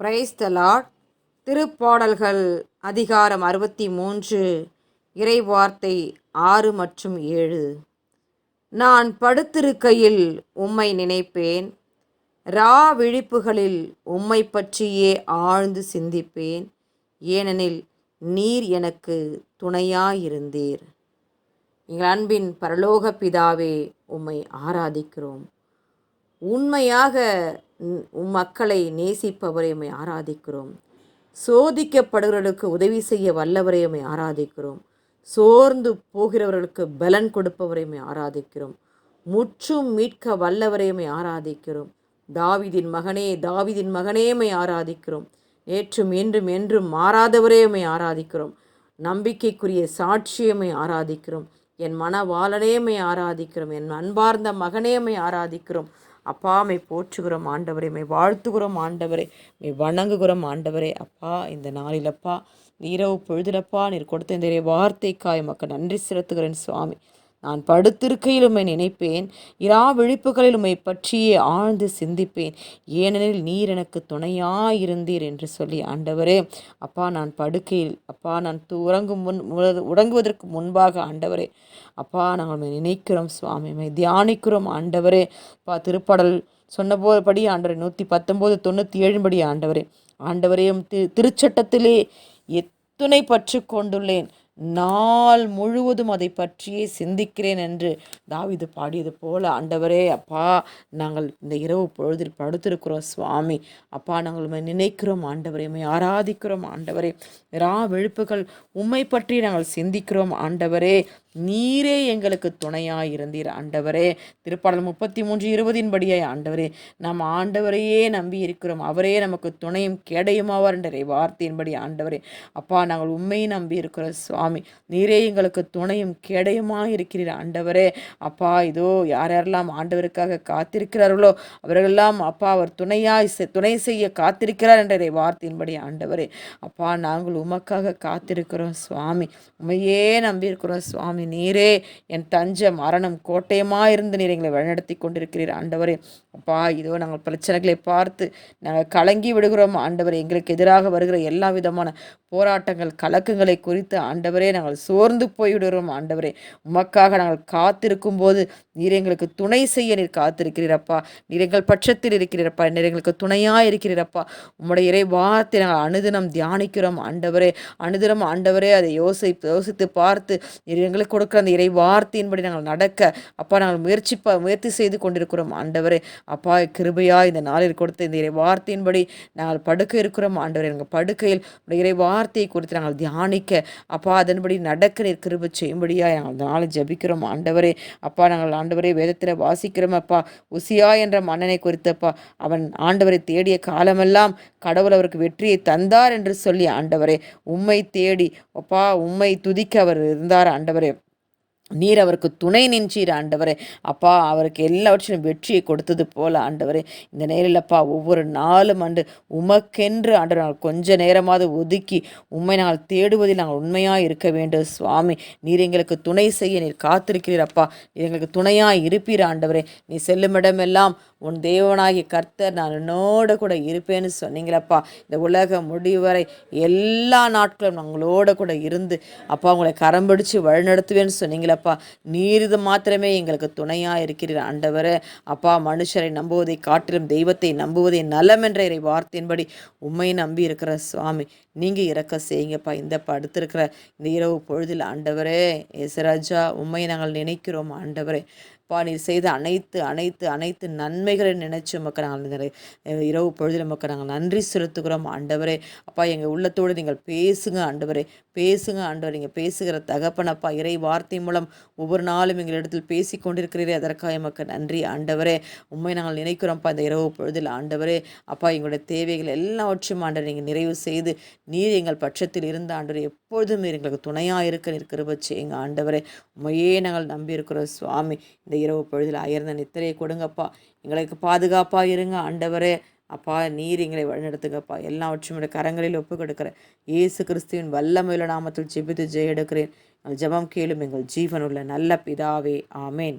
Praise the Lord திருப்பாடல்கள் அதிகாரம் அறுபத்தி மூன்று இறைவார்த்தை ஆறு மற்றும் ஏழு. நான் படுத்திருக்கையில் உம்மை நினைப்பேன். ரா விழிப்புகளில் உம்மை பற்றியே ஆழ்ந்து சிந்திப்பேன். ஏனெனில் நீர் எனக்கு துணையாயிருந்தீர். எங்கள் அன்பின் பரலோக பிதாவே உம்மை ஆராதிக்கிறோம். உண்மையாக உம் உம் மக்களை நேசிப்பவரை உம்மை ஆராதிக்கிறோம். சோதிக்கப்படுகிறவர்களுக்கு உதவி செய்ய வல்லவரை உம்மை ஆராதிக்கிறோம். சோர்ந்து போகிறவர்களுக்கு பலன் கொடுப்பவரை உம்மை ஆராதிக்கிறோம். முற்றும் மீட்க வல்லவரை உம்மை ஆராதிக்கிறோம். தாவிதின் மகனே தாவிதின் மகனே உம்மை ஆராதிக்கிறோம். நேற்றும் என்றும் என்றும் மாறாதவரே உம்மை ஆராதிக்கிறோம். நம்பிக்கைக்குரிய சாட்சியமை ஆராதிக்கிறோம். என் மனவாளனேமை ஆராதிக்கிறோம். என் அன்பார்ந்த மகனேமை ஆராதிக்கிறோம். அப்பா மை போற்றுகிறோம் ஆண்டவரே மை வாழ்த்துகிறோம் ஆண்டவரே மை வணங்குகிறோம் ஆண்டவரே. அப்பா இந்த நாளிலப்பா நீரவு பொழுதுலப்பா நீர் கொடுத்த இந்த வார்த்தைக்காய் மக்கள் நன்றி செலுத்துகிறேன் சுவாமி. நான் படுத்திருக்கையில் உம்மை நினைப்பேன். இரா விழிப்புகளில் உம்மை பற்றியே ஆழ்ந்து சிந்திப்பேன். ஏனெனில் நீர் எனக்கு துணையாயிருந்தீர் என்று சொல்லி ஆண்டவரே அப்பா நான் படுக்கையில் அப்பா நான் து- உறங்கும் முன் உறங்குவதற்கு முன்பாக ஆண்டவரே அப்பா நாங்கள் நினைக்கிறோம் சுவாமி தியானிக்கிறோம் ஆண்டவரே. அப்பா திருப்பாடல் சொன்னபோதுபடி ஆண்டவரே நூற்றி பத்தொம்போது தொண்ணூற்றி ஏழுபடி ஆண்டவரே ஆண்டவரே உம் தி திருச்சட்டத்திலே எத்துணை பற்று கொண்டுள்ளேன் நாள் முழுவதும் அதை பற்றியே சிந்திக்கிறேன் என்று தாவிது பாடியது போல ஆண்டவரே அப்பா நாங்கள் இந்த இரவு பொழுதில் படுத்திருக்கிறோம் சுவாமி. அப்பா நாங்கள் உண்மை நினைக்கிறோம் ஆண்டவரே. உண்மை ஆராதிக்கிறோம் ஆண்டவரே. ரா விழுப்புகள் உண்மை பற்றி நாங்கள் சிந்திக்கிறோம் ஆண்டவரே. நீரே எங்களுக்கு துணையாயிருந்தீர் ஆண்டவரே. திருப்பாடல் முப்பத்தி மூன்று இருபதின் படியாய் ஆண்டவரே நாம் ஆண்டவரையே நம்பி இருக்கிறோம். அவரே நமக்கு துணையும் கேடையுமாவார் என்ற வார்த்தையின்படி ஆண்டவரே. அப்பா நாங்கள் உண்மையை நம்பி இருக்கிறோம் சுவாமி. நீரே எங்களுக்கு துணையும் கேடையுமா இருக்கிறீர் ஆண்டவரே. அப்பா இதோ யார் யாரெல்லாம் ஆண்டவருக்காக காத்திருக்கிறார்களோ அவர்களெல்லாம் அப்பா அவர் துணையாய் துணை செய்ய காத்திருக்கிறார் என்ற வார்த்தையின்படி ஆண்டவரே. அப்பா நாங்கள் உமக்காக காத்திருக்கிறோம் சுவாமி. உமையே நம்பியிருக்கிறோம் சுவாமி. நீரே என் தஞ்சம் மரணம் கோட்டையமாக இருந்து நீர் எங்களை வழிநடத்தி கொண்டிருக்கிறீர். ஆண்டவரே அப்பா இதோ நாங்கள் பிரச்சனைகளை பார்த்து நாங்கள் கலங்கி விடுகிறோம். ஆண்டவரே எங்களுக்கு எதிராக வருகிற எல்லா விதமான போராட்டங்கள் கலக்கங்களை குறித்து ஆண்டவரே நாங்கள் சோர்ந்து போய்விடுகிறோம். ஆண்டவரே உமக்காக நாங்கள் காத்திருக்கும் போது நீர் எங்களுக்கு துணை செய்ய நீர் காத்திருக்கிறீரப்பா. நீர் எங்கள் பட்சத்தில் இருக்கிறீரப்பா. நீர் எங்களுக்கு துணையாக இருக்கிறீரப்பா. உம்முடைய இறை வார்த்தை நாங்கள் அனுதினம் தியானிக்கிறோம். ஆண்டவரே அனுதினம் ஆண்டவரே அதை யோசி யோசித்து பார்த்து நீர் எங்களுக்கு கொடுக்குற அந்த இறை வார்த்தையின்படி நாங்கள் நடக்க அப்பா நாங்கள் முயற்சி ப முயற்சி செய்து கொண்டிருக்கிறோம். ஆண்டவரே அப்பா கிருபையா இந்த நாளில் கொடுத்த இந்த இறை வார்த்தையின்படி நாங்கள் படுக்க இருக்கிறோம். ஆண்டவரே எங்கள் படுக்கையில் உடைய இறை வார்த்தையை குறித்து நாங்கள் தியானிக்க அப்பா அதன்படி நடக்க நீர் கிருபை செய்யும்படியா நாங்கள் நாளை ஜபிக்கிறோம். ஆண்டவரே அப்பா நாங்கள் ஆண்டவரே வேதத்தில் வாசிக்கிறோம் அப்பா. உசியா என்ற மன்னனை குறித்தப்பா அவன் ஆண்டவரை தேடிய காலமெல்லாம் கடவுள் அவருக்கு வெற்றியை தந்தார் என்று சொல்லி ஆண்டவரே உம்மை தேடி அப்பா உம்மை துதிக்க அவர் இருந்தார் ஆண்டவரே. நீர் அவருக்கு துணை நின்றீர் ஆண்டவரே. அப்பா அவருக்கு எல்லாவற்றிலும் வெற்றியை கொடுத்தது போல ஆண்டவரே. இந்த நேரிலப்பா ஒவ்வொரு நாளும் ஆண்டு உமக்கென்று ஆண்டவர் நாங்கள் கொஞ்ச நேரமாவது ஒதுக்கி உண்மை நாங்கள் தேடுவதில் நாங்கள் உண்மையாக இருக்க வேண்டும். சுவாமி நீர் எங்களுக்கு துணை செய்ய நீர் காத்திருக்கிறீர் அப்பா. நீர் எங்களுக்கு துணையாக இருப்பீர் ஆண்டவரே. நீ செல்லுமிடமெல்லாம் உன் தேவனாகிய கர்த்தர் நான் என்னோட கூட இருப்பேன்னு சொன்னீங்களப்பா இந்த உலக முடிவரை எல்லா நாட்களும் நாங்களோட கூட இருந்து அப்பா உங்களை கரம்பிடிச்சு வழிநடத்துவேன்னு சொன்னீங்களப்பா நீர் இது மாத்திரமே எங்களுக்கு துணையாக இருக்கிறீர் ஆண்டவரே. அப்பா மனுஷரை நம்புவதை காட்டிலும் தெய்வத்தை நம்புவதை நலம் என்ற இறை வார்த்தையின்படி உண்மையை நம்பி இருக்கிற சுவாமி நீங்கள் இறக்க செய்யுங்கப்பா. இந்த படுத்திருக்கிற இந்த இரவு பொழுதில் ஆண்டவரே ஏசராஜா உண்மையை நாங்கள் நினைக்கிறோம் ஆண்டவரே. அப்பா நீ செய்த அனைத்து அனைத்து அனைத்து நன்மைகளை நினைச்சு மக்கள் நாங்கள் இரவு பொழுதில் மக்கள் நாங்கள் நன்றி செலுத்துகிறோம். ஆண்டவரே அப்பா எங்கள் உள்ளத்தோடு நீங்கள் பேசுங்க ஆண்டவரே பேசுங்க ஆண்டவர். நீங்கள் பேசுகிற தகப்பனப்பா இறை வார்த்தை மூலம் ஒவ்வொரு நாளும் எங்களிடத்தில் பேசி கொண்டிருக்கிறீரே. அதற்காக எமக்கு நன்றி ஆண்டவரே. உண்மை நாங்கள் நினைக்கிறோம்ப்பா இந்த இரவு பொழுதில் ஆண்டவரே. அப்பா எங்களுடைய தேவைகள் எல்லாவற்றையும் ஆண்டவர் நீங்கள் நிறைவு செய்து நீர் எங்கள் பட்சத்தில் இருந்த ஆண்டவர் எப்பொழுதும் எங்களுக்கு துணையாக இருக்க இருக்கிற கிருபை எங்கள் ஆண்டவரே. உண்மையே நாங்கள் நம்பியிருக்கிறோம் சுவாமி. இந்த இரவு பொழுதில் அயர்ந்த நித்திரையை கொடுங்கப்பா. எங்களுக்கு பாதுகாப்பாக இருங்க ஆண்டவரே. அப்பா நீர் எங்களை வழிநடத்துங்கப்பா. எல்லாவற்றையும் உடைய கரங்களில் ஒப்பு கொடுக்கிறேன் இயேசு கிறிஸ்துவின் வல்லமையுள்ள நாமத்தில் ஜெபித்து ஜெய எடுக்கிறேன் ஜெபம் கேளும் எங்கள் ஜீவனுள்ள நல்ல பிதாவே. ஆமேன்.